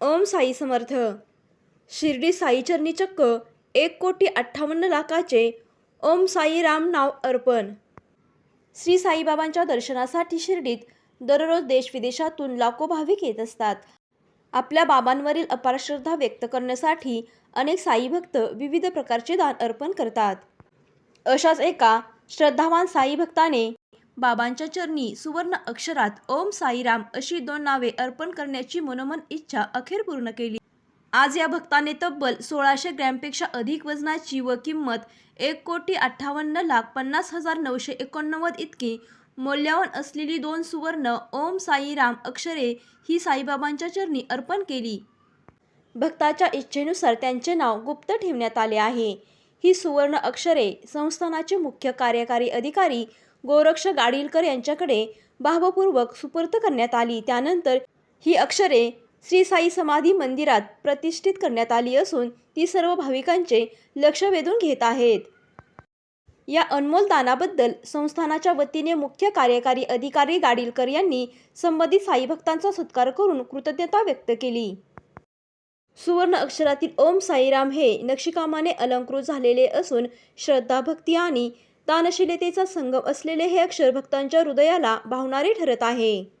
ओम साई समर्थ. शिर्डी साईचरणी चक्क एक कोटी अठ्ठावन्न लाखाचे ओम साईराम नाव अर्पण. श्री साईबाबांच्या दर्शनासाठी शिर्डीत दररोज देशविदेशातून लाखो भाविक येत असतात. आपल्या बाबांवरील अपार श्रद्धा व्यक्त करण्यासाठी अनेक साई भक्त विविध प्रकारचे दान अर्पण करतात. अशाच एका श्रद्धावान साई भक्ताने बाबांच्या चरणी सुवर्ण अक्षरात ओम साईराम अशी दोन नावे अर्पण करण्याची मनोमन इच्छा अखेर पूर्ण केली. आज या भक्ताने तब्बल सोळाशे ग्रॅमपेक्षा अधिक वजनाची व किंमत एक कोटी अठ्ठावन्न लाख पन्नास हजार नऊशे एकोणनव्वद इतकी मौल्यवान असलेली दोन सुवर्ण ओम साईराम अक्षरे ही साईबाबांच्या चरणी अर्पण केली. भक्ताच्या इच्छेनुसार त्यांचे नाव गुप्त ठेवण्यात आले आहे. ही सुवर्ण अक्षरे संस्थानाचे मुख्य कार्यकारी अधिकारी गोरक्ष गाडीलकर यांच्याकडे भावपूर्वक सुपूर्त करण्यात आली. त्यानंतर ही अक्षरे श्री साई समाधी मंदिरात प्रतिष्ठित करण्यात आली असून ती सर्व भाविकांचे लक्ष वेधून घेत आहेत. या अनमोल दानाबद्दल संस्थानाच्या वतीने मुख्य कार्यकारी अधिकारी गाडीलकर यांनी संबंधित साई भक्तांचा सत्कार करून कृतज्ञता व्यक्त केली. सुवर्ण अक्षरातील ओम साईराम हे नक्षीकामाने अलंकृत झालेले असून श्रद्धा भक्ती आणि दानशीलतेचा संगम असलेले हे अक्षर भक्तांच्या हृदयाला भावणारे ठरत आहे.